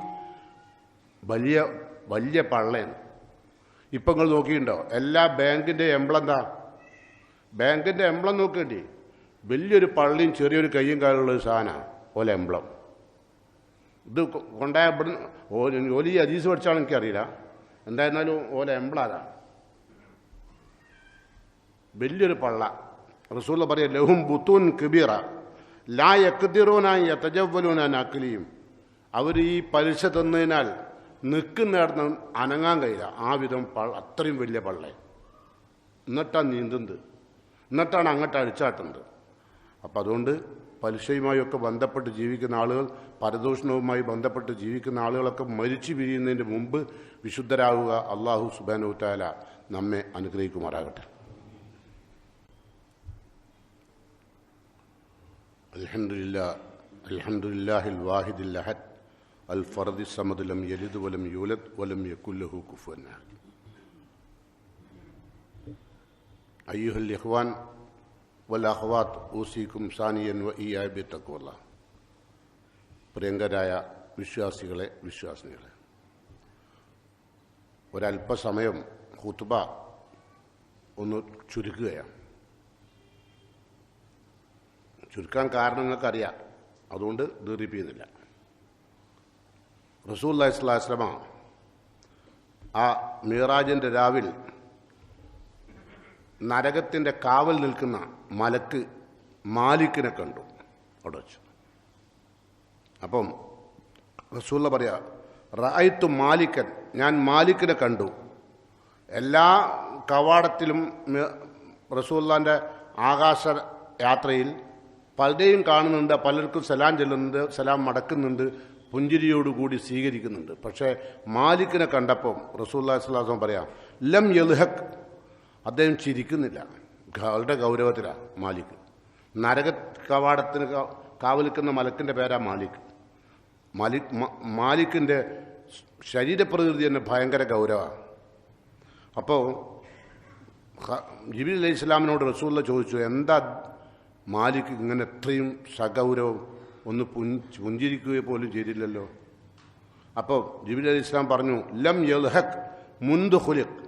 വലിയ വലിയ പള്ളയാണ്. ഇപ്പം നിങ്ങൾ നോക്കിയിട്ടുണ്ടോ? എല്ലാ ബാങ്കിന്റെ എംബ്ലം എന്താ? ബാങ്കിന്റെ എംബ്ലം നോക്കേണ്ടി വലിയൊരു പള്ളിയും ചെറിയൊരു കയ്യും കാലുള്ള ഒരു സാധനമാണ് ഓലെ എംബ്ലം. ഇത് കൊണ്ടായ ഇവിടുന്ന് ഓലി അജീസ് പഠിച്ചാണ് എനിക്കറിയില്ല. എന്തായിരുന്നാലും ഓലെ എംബ്ലം അതാണ് വലിയൊരു പള്ള. റസൂള്ള പറയാം ലഹും ബുത്തൂൻ കബീറ. ലാ യക്കതിറൂനായി യത്തജവലൂനാൻ അക്കിലിയും അവർ ഈ പലിശ തന്നതിനാൽ നിൽക്കുന്നിടന്ന് അനങ്ങാൻ കഴിയില്ല. ആ വിധം അത്രയും വലിയ പള്ളേ. എന്നിട്ടാണ് നീന്തുന്നത്. എന്നിട്ടാണ് അങ്ങോട്ട് അടിച്ചാട്ടുന്നത്. അപ്പോൾ അതുകൊണ്ട് പലിശയുമായൊക്കെ ബന്ധപ്പെട്ട് ജീവിക്കുന്ന ആളുകൾ പരദൂഷണവുമായി ബന്ധപ്പെട്ട് ജീവിക്കുന്ന ആളുകളൊക്കെ മരിച്ചു പിരിയുന്നതിന് മുമ്പ് വിശുദ്ധരാകുക അള്ളാഹു സുബാനുറ്റാല നമ്മെ അനുഗ്രഹിക്കുമാറാകട്ടെ. അലഹമില്ല വാഹിദിൽ അഹദ് അൽ വലം വലം കുഫുവന്ന അയ്യുഹൽ വല്ലാഹ്വാത്ത് ഊസിക്കും സാനിയൻ വ ഇ ആയി ബി തക്കുവല്ല പ്രിയങ്കരായ വിശ്വാസികളെ വിശ്വാസിനികളെ. ഒരല്പസമയം ഹുത്തുബ ഒന്ന് ചുരുക്കുകയാണ്. ചുരുക്കാൻ കാരണം നിങ്ങൾക്കറിയാം അതുകൊണ്ട് ദീർഘിപ്പിക്കുന്നില്ല. റസൂല്ലാ ഇസ്ലാസ്ലമ ആ മീറാജിന്റെ രാവിലെ നരകത്തിന്റെ കാവൽ നിൽക്കുന്ന മലക്ക് മാലിക്കിനെ കണ്ടു. അവിടെ വെച്ചു. അപ്പം റസൂല്ല പറയാ റായിത്തു മാലിക്കൻ ഞാൻ മാലിക്കിനെ കണ്ടു. എല്ലാ കവാടത്തിലും റസൂല്ലാന്റെ ആകാശ യാത്രയിൽ പലരെയും കാണുന്നുണ്ട് പലർക്കും സലാം ചെല്ലുന്നുണ്ട് സലാം മടക്കുന്നുണ്ട് പുഞ്ചിരിയോടുകൂടി സ്വീകരിക്കുന്നുണ്ട്. പക്ഷേ മാലിക്കിനെ കണ്ടപ്പം റസൂല്ലാ സ്വലാസം പറയാം ലം യൽഹക് അദ്ദേഹം ചിരിക്കുന്നില്ല. വളരെ ഗൗരവത്തിലാണ് മാലിക്. നരക കവാടത്തിന് കാവലിക്കുന്ന മലക്കിന്റെ പേരാ മാലിക്. മാലിക് മാലിക്കിന്റെ ശരീരപ്രകൃതി തന്നെ ഭയങ്കര ഗൗരവമാണ് അപ്പോൾ ജിബി അലൈഹി ഇസ്ലാമിനോട് റസൂല്ല ചോദിച്ചു എന്താ മാലിക് ഇങ്ങനെ എത്രയും സഗൗരവം ഒന്ന് പുഞ്ച് പുഞ്ചിരിക്കുക പോലും ചെയ്തില്ലല്ലോ? അപ്പോൾ ജിബിൽ അലൈഹി ഇസ്ലാം പറഞ്ഞു ലം യൽഹക് മുന്ത് ഹുലിഖ്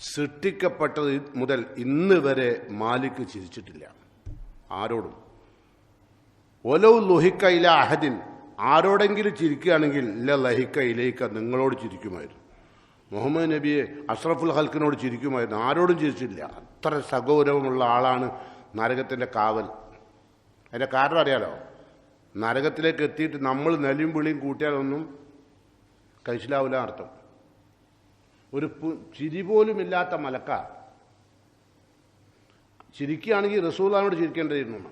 സൃഷ്ടിക്കപ്പെട്ടത് മുതൽ ഇന്ന് വരെ മാലിക് ചിരിച്ചിട്ടില്ല. ആരോടും. ഒലവ് ഇല അഹദിൻ. ആരോടെങ്കിലും ചിരിക്കുകയാണെങ്കിൽ ഇല്ല ലഹിക്ക ഇലയിക്ക നിങ്ങളോട് ചിരിക്കുമായിരുന്നു. മുഹമ്മദ് നബിയെ അഷ്റഫുൽ ഹൽക്കിനോട് ചിരിക്കുമായിരുന്നു. ആരോടും ചിരിച്ചില്ല അത്ര സഗൗരവമുള്ള ആളാണ് നരകത്തിന്റെ കാവൽ. അതിന്റെ കാരണം അറിയാലോ? നരകത്തിലേക്ക് എത്തിയിട്ട് നമ്മൾ നെലിയും വിളിയും കൂട്ടിയാലൊന്നും കഴിച്ചിലാവില്ല അർത്ഥം ഒരു ചിരി പോലും ഇല്ലാത്ത മലക്ക. ചിരിക്കുകയാണെങ്കിൽ റസൂലിനോട് ചിരിക്കേണ്ടതിരുന്നു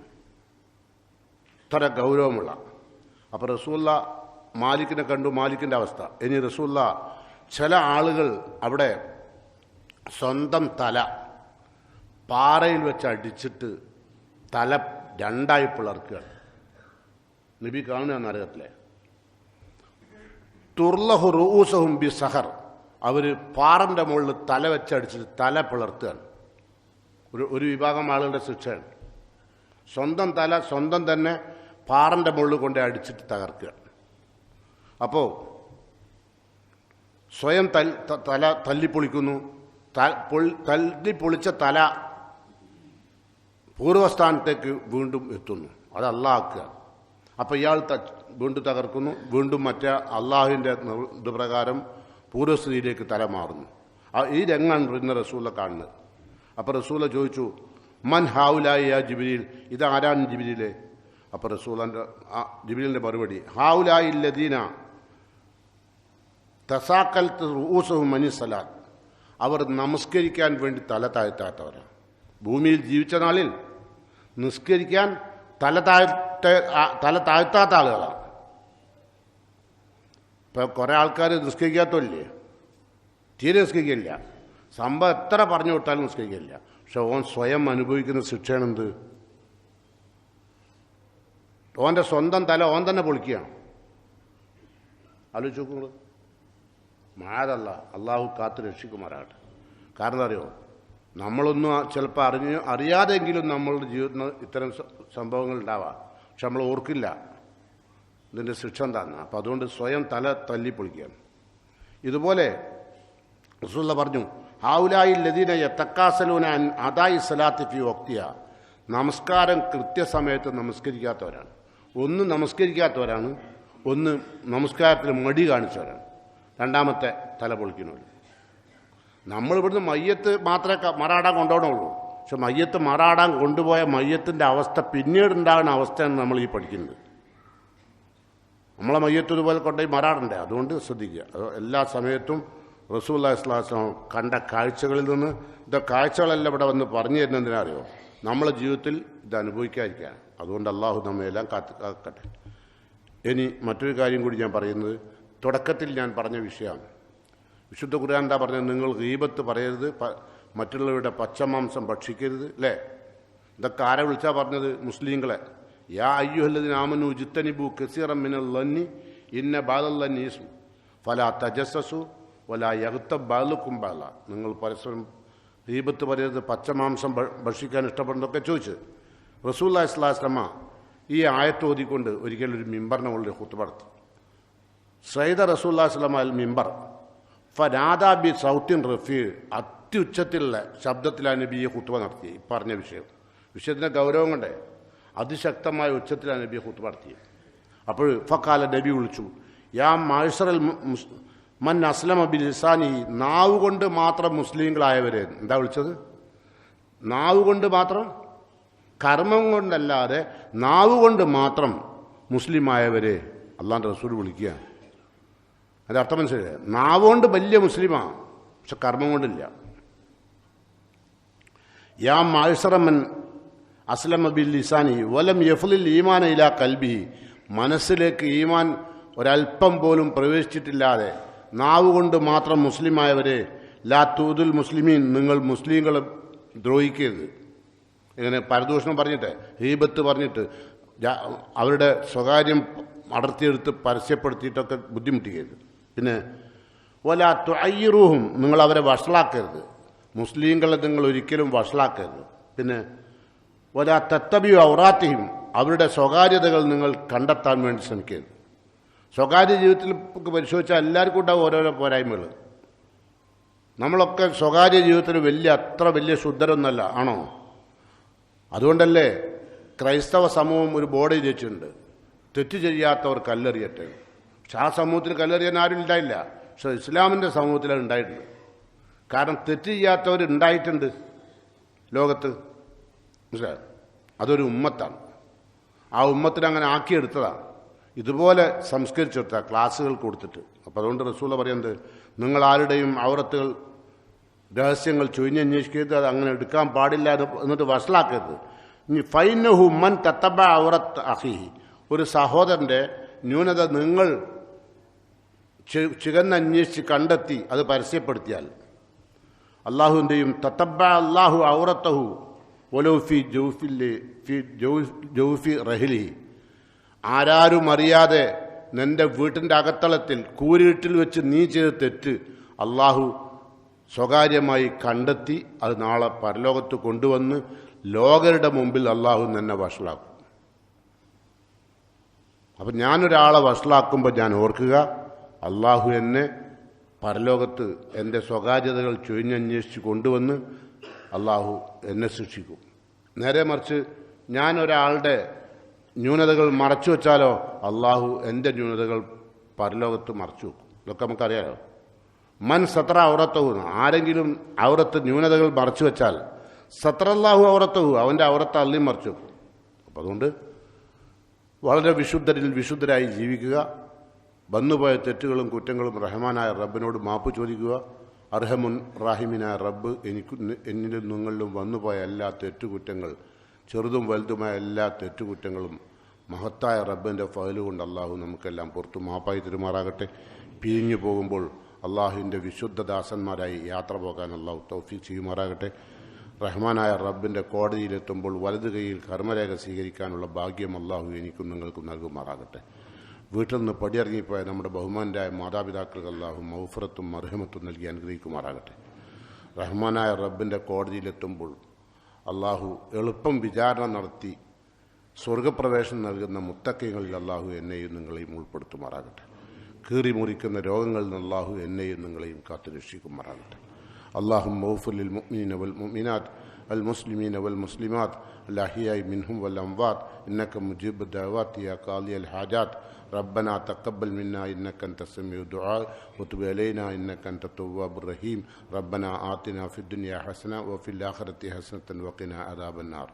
ഇത്ര ഗൗരവമുള്ള. അപ്പോൾ റസൂല്ല മാലിക്കിനെ കണ്ടു മാലിക്കിന്റെ അവസ്ഥ. ഇനി റസൂല്ല ചില ആളുകൾ അവിടെ സ്വന്തം തല പാറയിൽ വെച്ച് അടിച്ചിട്ട് തല രണ്ടായി പിളർക്കുക നബി കാണുന്ന നരകത്തിലെ. തുർലഹു റൂസഹും ബി സഹർ. അവർ പാറന്റെ മുകളിൽ തല വെച്ചടിച്ചിട്ട് തല പിളർത്തുകയാണ്. ഒരു ഒരു വിഭാഗം ആളുകളുടെ ശിക്ഷയാണ്. സ്വന്തം തല സ്വന്തം തന്നെ പാറന്റെ മുകളിൽ കൊണ്ട് അടിച്ചിട്ട് തകർക്കുക. അപ്പോൾ സ്വയം തൽ തല തല്ലിപ്പൊളിക്കുന്നു. തല്ലിപ്പൊളിച്ച തല പൂർവസ്ഥാനത്തേക്ക് വീണ്ടും എത്തുന്നു. അത് അള്ളാഹാക്കുക അപ്പോൾ ഇയാൾ വീണ്ടും തകർക്കുന്നു. വീണ്ടും മറ്റേ അള്ളാഹുവിന്റെ ഇതുപ്രകാരം പൂർവസ്ഥിതിയിലേക്ക് തല മാറുന്നു ആ ഈ രംഗാണ് പിന്നെ റസൂല കാണുന്നത്. അപ്പോൾ റസൂല ചോദിച്ചു മൻ ഹാവുലായി ആ ജിബിലിൽ ഇത് ആരാണ് ജിബിലിലെ അപ്പോൾ റസൂലന്റെ ആ ജിബിലിന്റെ മറുപടി ഹാവുലായി ലദീന തസാക്കൽത്ത് മനി സലാത്ത്. അവർ നമസ്കരിക്കാൻ വേണ്ടി തല താഴ്ത്താത്തവരാണ് ഭൂമിയിൽ ജീവിച്ച നാളിൽ നിസ്കരിക്കാൻ തല താഴ്ത്ത തല താഴ്ത്താത്ത ആളുകളാണ്. ഇപ്പൊ കുറേ ആൾക്കാർ നിസ്കരിക്കാത്തല്ലേ തീരെ നിസ്കരിക്കില്ല. സംഭവം എത്ര പറഞ്ഞു വിട്ടാലും നിസ്കരിക്കില്ല. പക്ഷെ ഓൻ സ്വയം അനുഭവിക്കുന്ന ശിക്ഷയാണെന്ത്? ഓന്റെ സ്വന്തം തല ഓൻ തന്നെ പൊളിക്കുകയാണ്. ആലോചിച്ച് നോക്കുങ്ങൾ മാതല്ല അള്ളാഹു കാത്ത് രക്ഷിക്കുമാറാകട്ടെ. കാരണം എന്താ അറിയോ? നമ്മളൊന്നും ചിലപ്പോൾ അറിഞ്ഞ് അറിയാതെങ്കിലും നമ്മളുടെ ജീവിതത്തിൽ ഇത്തരം സംഭവങ്ങൾ ഉണ്ടാവാം. പക്ഷെ നമ്മൾ ഓർക്കില്ല. ഇതിന്റെ ശിക്ഷ എന്താന്ന്? അപ്പം അതുകൊണ്ട് സ്വയം തല തല്ലി പൊളിക്കുകയാണ്. ഇതുപോലെ റസൂല്ല പറഞ്ഞു ഹാവുലായി ലദീന യത്തക്കാസലൂന അതായി സലാത്തി ഫി ഒക്തിയ നമസ്കാരം കൃത്യസമയത്ത് നമസ്കരിക്കാത്തവരാണ്. ഒന്ന് നമസ്കരിക്കാത്തവരാണ് ഒന്ന് നമസ്കാരത്തിൽ മടി കാണിച്ചവരാണ്. രണ്ടാമത്തെ തല പൊളിക്കുന്നവർ നമ്മൾ ഇവിടുന്ന് മയ്യത്ത് മാത്രമേ മറാടാൻ കൊണ്ടുപോകണുള്ളൂ. പക്ഷെ മയ്യത്ത് മറാടാൻ കൊണ്ടുപോയ മയ്യത്തിന്റെ അവസ്ഥ പിന്നീട് ഉണ്ടാകുന്ന അവസ്ഥയാണ് നമ്മൾ ഈ പഠിക്കുന്നത്. നമ്മളെ മയ്യത്ത് ഇതുപോലെ കൊണ്ടുപോയി മറാടണ്ടേ അതുകൊണ്ട് ശ്രദ്ധിക്കുക. അത് എല്ലാ സമയത്തും റസൂല്ലാ ഇസ്ലാസ്ലാം കണ്ട കാഴ്ചകളിൽ നിന്ന് ഇത് കാഴ്ചകളെല്ലാം ഇവിടെ വന്ന് പറഞ്ഞു തരുന്നതിനാ അറിയോ നമ്മളെ ജീവിതത്തിൽ ഇത് അനുഭവിക്കാതിരിക്കുകയാണ്. അതുകൊണ്ട് അള്ളാഹു നമ്മയെല്ലാം കാത്ത് കാക്കട്ടെ. ഇനി മറ്റൊരു കാര്യം കൂടി ഞാൻ പറയുന്നത്. തുടക്കത്തിൽ ഞാൻ പറഞ്ഞ വിഷയമാണ് വിശുദ്ധ ഖുർആൻ എന്താ പറഞ്ഞത്? നിങ്ങൾ ഗീപത്ത് പറയരുത് മറ്റുള്ളവരുടെ പച്ചമാംസം ഭക്ഷിക്കരുത് അല്ലേ? ഇതൊക്കെ ആരെ വിളിച്ചാൽ പറഞ്ഞത്? മുസ്ലിങ്ങളെ. യാ അയ്യുഹല്ലദിൻ ആമനു ജിത്തനിബു കസീറം മിനൽ ലന്നി ഇന്ന ബാലല്ലീസു ഫല തജസ്സസു വല യഹുത്ത ബാലുക്കും ബാല. നിങ്ങൾ പരസ്പരം ദീപത്ത് പറയരുത് പച്ചമാംസം ഭക്ഷിക്കാൻ ഇഷ്ടപ്പെടുന്നതൊക്കെ ചോദിച്ചു റസൂല്ലാ ഇസ്ലാസ്ലമ ഈ ആയത്ത് ഓതിക്കൊണ്ട് ഒരിക്കലും ഒരു മിമ്പറിനെ കൊണ്ട് കുത്തുപടത്തി സൈദ റസൂല്ലാ സ്വലമ അൽ മിമ്പർ. ഫനാദാബി സൗത്തിൻ റഫീ. അത്യുച്ചത്തിലുള്ള ശബ്ദത്തിലാണ് നബിയെ കുത്തുവ നടത്തി പറഞ്ഞ വിഷയം. വിഷയത്തിന്റെ ഗൗരവം കൊണ്ടേ? അതിശക്തമായ ഉച്ചത്തിലാണ് നബി ഹുത്ത് നടത്തിയത് അപ്പോൾ ഫക്കാല നബി വിളിച്ചു യാ മാഴ്സറൽ മൻ അസ്ലമ ബിൽ ലിസാനി നാവ് കൊണ്ട് മാത്രം മുസ്ലിങ്ങളായവരെ. എന്താ വിളിച്ചത്? നാവ് കൊണ്ട് മാത്രം? കർമ്മം കൊണ്ടല്ലാതെ നാവ് കൊണ്ട് മാത്രം മുസ്ലിമായവരെ അള്ളാന്റെ റസൂൽ വിളിക്കുക. അതിന്റെ അർത്ഥം മനസ്സിലായി നാവ് കൊണ്ട് വലിയ മുസ്ലിമാണ് പക്ഷെ കർമ്മം കൊണ്ടില്ല. യാ മാഴ്സറമൻ അസ്ലമ ബിൽ ലിസാനി വലം യഫ്ലിൽ ഈമാൻ ഇല കൽബി മനസ്സിലേക്ക് ഈമാൻ ഒരല്പം പോലും പ്രവേശിച്ചിട്ടില്ലാതെ നാവ് കൊണ്ട് മാത്രം മുസ്ലിമായവരെ ലാ തൂതുൽ മുസ്ലിമീൻ നിങ്ങൾ മുസ്ലിങ്ങളെ ദ്രോഹിക്കരുത്. ഇങ്ങനെ പരദൂഷണം പറഞ്ഞിട്ട് ഹീബത്ത് പറഞ്ഞിട്ട് അവരുടെ സ്വകാര്യം അടർത്തിയെടുത്ത് പരസ്യപ്പെടുത്തിയിട്ടൊക്കെ ബുദ്ധിമുട്ടിക്കരുത്. പിന്നെ ഓല തുയ്യറൂഹും നിങ്ങൾ അവരെ വഷളാക്കരുത്. മുസ്ലിങ്ങളെ നിങ്ങൾ ഒരിക്കലും വഷളാക്കരുത്. പിന്നെ ഒല തത്തബിയു ഔറാത്തിയും അവരുടെ സ്വകാര്യതകൾ നിങ്ങൾ കണ്ടെത്താൻ വേണ്ടി ശ്രമിക്കരുത്. സ്വകാര്യ ജീവിതത്തിൽ പരിശോധിച്ചാൽ എല്ലാവർക്കും ഉണ്ടാവും ഓരോരോ പോരായ്മകൾ. നമ്മളൊക്കെ സ്വകാര്യ ജീവിതത്തിൽ വലിയ അത്ര വലിയ ശുദ്ധരൊന്നല്ല ആണോ? അതുകൊണ്ടല്ലേ ക്രൈസ്തവ സമൂഹം ഒരു ബോർഡ് ചെയ്തിട്ടുണ്ട് തെറ്റ് ചെയ്യാത്തവർ കല്ലെറിയട്ടെ. പക്ഷെ ആ സമൂഹത്തിൽ കല്ലെറിയാൻ ആരും ഉണ്ടായില്ല. പക്ഷെ ഇസ്ലാമിന്റെ സമൂഹത്തിൽ അത് ഉണ്ടായിട്ടുണ്ട്. കാരണം തെറ്റ് ചെയ്യാത്തവർ ഉണ്ടായിട്ടുണ്ട് ലോകത്ത്. മനസ്സിലായോ? അതൊരു ഉമ്മത്താണ്. ആ ഉമ്മത്തിനെ അങ്ങനെ ആക്കിയെടുത്തതാണ്. ഇതുപോലെ സംസ്കരിച്ചെടുത്ത ക്ലാസ്സുകൾ കൊടുത്തിട്ട്. അപ്പോൾ അതുകൊണ്ട് റസൂല പറയുന്നത് നിങ്ങൾ ആരുടെയും ഔറത്തുകൾ രഹസ്യങ്ങൾ ചൊരിഞ്ഞന്വേഷിക്കരുത് അത് അങ്ങനെ എടുക്കാൻ പാടില്ല എന്ന് എന്നിട്ട് വഷളാക്കരുത്. ഇനി ഫൈനഹു മൻ തത്തബ ഔറത്ത് അഹിഹി ഒരു സഹോദരന്റെ ന്യൂനത നിങ്ങൾ ചികന്നന്വേഷിച്ച് കണ്ടെത്തി അത് പരസ്യപ്പെടുത്തിയാൽ. അള്ളാഹുവിന്റെയും തത്തബ അള്ളാഹു ഔറത്തഹു ഒലൗഫി ജൗഫില്ലേ ഫി ജൗഫി റഹിലി. ആരാരും അറിയാതെ നിന്റെ വീട്ടിന്റെ അകത്തളത്തിൽ കൂരിട്ടിൽ വെച്ച് നീ ചെയ്ത തെറ്റ് അള്ളാഹു സ്വകാര്യമായി കണ്ടെത്തി അത് നാളെ പരലോകത്ത് കൊണ്ടുവന്ന് ലോകരുടെ മുമ്പിൽ അള്ളാഹു നിന്നെ വഷളാക്കും. അപ്പം ഞാനൊരാളെ വഷളാക്കുമ്പോൾ ഞാൻ ഓർക്കുക അള്ളാഹു എന്നെ പരലോകത്ത് എന്റെ സ്വകാര്യതകൾ ചൊരിഞ്ഞന്വേഷിച്ച് കൊണ്ടുവന്ന് അള്ളാഹു എന്നെ ശിക്ഷിക്കും നേരെ മറിച്ച് ഞാൻ ഒരാളുടെ ന്യൂനതകൾ മറച്ചു വെച്ചാലോ അള്ളാഹു എന്റെ ന്യൂനതകൾ പരലോകത്ത് മറച്ചു വെക്കും. ഇതൊക്കെ നമുക്കറിയാലോ? മൻ സത്ര ഔറത്തവും ആരെങ്കിലും ഔറത്ത് ന്യൂനതകൾ മറച്ചു വെച്ചാൽ സത്രല്ലാഹു ഔറത്തവും അവന്റെ ഔറത്ത് അള്ളിയും മറച്ചു വെക്കും. അപ്പം അതുകൊണ്ട് വളരെ വിശുദ്ധരിൽ വിശുദ്ധരായി ജീവിക്കുക വന്നുപോയ തെറ്റുകളും കുറ്റങ്ങളും റഹ്മാനായ റബ്ബിനോട് മാപ്പ് ചോദിക്കുക അർഹമുൻ റാഹിമിന റബ്ബ് എനിക്ക് എന്നിലും നിങ്ങളിലും വന്നുപോയ എല്ലാ തെറ്റുകുറ്റങ്ങൾ ചെറുതും വലുതുമായ എല്ലാ തെറ്റുകുറ്റങ്ങളും മഹത്തായ റബ്ബിന്റെ ഫയൽ കൊണ്ട് അള്ളാഹു നമുക്കെല്ലാം പുറത്തു മാപ്പായി തിരുമാറാകട്ടെ. പിരിഞ്ഞു പോകുമ്പോൾ അള്ളാഹുവിന്റെ വിശുദ്ധ ദാസന്മാരായി യാത്ര പോകാൻ അള്ളാഹു തൗഫീഖ് ചെയ്യുമാറാകട്ടെ. റഹ്മാനായ റബ്ബിന്റെ കോടതിയിലെത്തുമ്പോൾ വലതു കൈയിൽ കർമ്മരേഖ സ്വീകരിക്കാനുള്ള ഭാഗ്യം അള്ളാഹു എനിക്കും നിങ്ങൾക്കും നൽകുമാറാകട്ടെ. വീട്ടിൽ നിന്ന് പടിയിറങ്ങിപ്പോയ നമ്മുടെ ബഹുമാനായ മാതാപിതാക്കൾക്ക് അള്ളാഹു മൗഫറത്തും മർഹമത്തും നൽകി അനുഗ്രഹിക്കുമാറാകട്ടെ റഹ്മാനായ റബ്ബിൻ്റെ കോടതിയിലെത്തുമ്പോൾ അള്ളാഹു എളുപ്പം വിചാരണ നടത്തി സ്വർഗപ്രവേശനം നൽകുന്ന മുത്തക്കയങ്ങളിൽ അള്ളാഹു എന്നെയും നിങ്ങളെയും ഉൾപ്പെടുത്തുമാറാകട്ടെ കീറി മുറിക്കുന്ന രോഗങ്ങളിൽ നിന്ന് അള്ളാഹു എന്നെയും നിങ്ങളെയും കാത്തു രക്ഷിക്കുമാറാകട്ടെ അള്ളാഹു മൗഫുലിൽ മുഅ്മിനീന വൽ മുഅ്മിനാത്ത് المسلمين والمسلمات الأحياء منهم والأموات إنك مجيب الدعوات يا قاضي الحاجات ربنا تقبل منا إنك أنت السميع الدعاء وتب علينا إنك أنت التواب الرحيم. ربنا آتنا في الدنيا حسنة وفي الآخرة حسنة وقنا عذاب النار.